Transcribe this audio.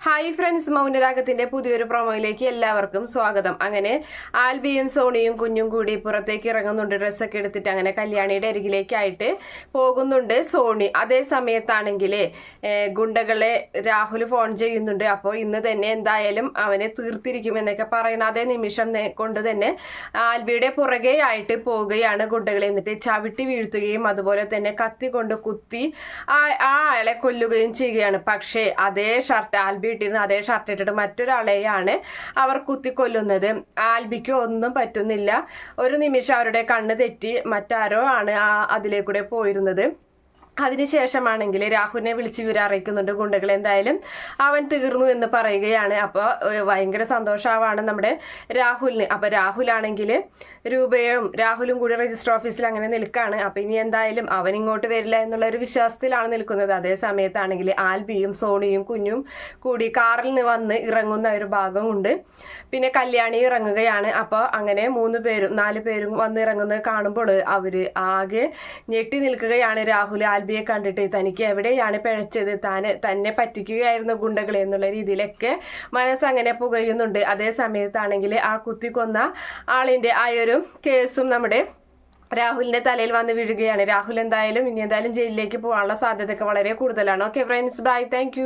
Hi friends മൗനരാഗത്തിന്റെ പുതിയൊരു പ്രൊമോയിലേക്ക് എല്ലാവർക്കും സ്വാഗതം. അങ്ങനെ ആൽബിയും സോണിയും കുഞ്ഞും കൂടി പുറത്തേക്ക് ഇറങ്ങുന്നുണ്ട്. ഡ്രസ്സൊക്കെ എടുത്തിട്ട് അങ്ങനെ കല്യാണിയുടെ അരികിലേക്കായിട്ട് പോകുന്നുണ്ട് സോണി. അതേ സമയത്താണെങ്കിൽ ഗുണ്ടകളെ രാഹുൽ ഫോൺ ചെയ്യുന്നുണ്ട്. അപ്പോൾ ഇന്ന് തന്നെ എന്തായാലും അവനെ തീർത്തിരിക്കും എന്നൊക്കെ പറയുന്ന അതേ നിമിഷം കൊണ്ട് തന്നെ ആൽബിയുടെ പുറകെ ആയിട്ട് പോവുകയാണ് ഗുണ്ടകൾ എന്നിട്ട് ചവിട്ടി വീഴ്ത്തുകയും അതുപോലെ തന്നെ കത്തി കൊണ്ട് കുത്തി ആ ആളെ കൊല്ലുകയും ചെയ്യുകയാണ്. പക്ഷേ അതേ ഷർട്ട് ആൽബി ഇട്ടിരുന്ന അതേ ഷർട്ട് ഇട്ടിട്ട് മറ്റൊരാളെയാണ് അവർ കുത്തിക്കൊല്ലുന്നത്. ആൽബിക്ക് ഒന്നും പറ്റുന്നില്ല. ഒരു നിമിഷം അവരുടെ കണ്ണ് തെറ്റി മറ്റാരോ ആണ് ആ അതിലേക്കൂടെ പോയിരുന്നത്. അതിനുശേഷമാണെങ്കിൽ രാഹുലിനെ വിളിച്ച് വിവരം അറിയിക്കുന്നുണ്ട് ഗുണ്ടകൾ എന്തായാലും അവൻ തീർന്നു എന്ന് പറയുകയാണ്. അപ്പോൾ ഭയങ്കര സന്തോഷമാവാണ് നമ്മുടെ രാഹുലിന്. അപ്പോൾ രാഹുലാണെങ്കിൽ രൂപയും രാഹുലും കൂടി രജിസ്റ്റർ ഓഫീസിൽ അങ്ങനെ നിൽക്കുകയാണ് അപ്പോൾ ഇനി എന്തായാലും അവൻ ഇങ്ങോട്ട് വരില്ല എന്നുള്ള ഒരു വിശ്വാസത്തിലാണ് നിൽക്കുന്നത്. അതേ സമയത്താണെങ്കിൽ ആൽബിയും സോണിയും കുഞ്ഞും കൂടി കാറിൽ നിന്ന് വന്ന് ഇറങ്ങുന്ന ഒരു ഭാഗമുണ്ട് പിന്നെ കല്യാണി ഇറങ്ങുകയാണ്. അപ്പോൾ അങ്ങനെ മൂന്ന് പേരും നാല് പേരും വന്ന് ഇറങ്ങുന്നത് കാണുമ്പോൾ അവർ ആകെ ഞെട്ടി നിൽക്കുകയാണ് രാഹുൽ ആൽബിയെ കണ്ടിട്ട് തനിക്ക് എവിടെയാണ് പിഴച്ചത്? താൻ തന്നെ പറ്റിക്കുകയായിരുന്നു ഗുണ്ടകളെ എന്നുള്ള രീതിയിലൊക്കെ മനസ്സ് അങ്ങനെ പുകയുന്നുണ്ട്. അതേ സമയത്താണെങ്കിൽ ആ കുത്തിക്കൊന്ന ആളിന്റെ ആ ഒരു കേസും നമ്മുടെ രാഹുലിന്റെ തലയിൽ വന്ന് വീഴുകയാണ്. രാഹുൽ എന്തായാലും ഇനി എന്തായാലും ജയിലിലേക്ക് പോകാനുള്ള സാധ്യതയൊക്കെ വളരെ കൂടുതലാണ്. Okay friends bye thank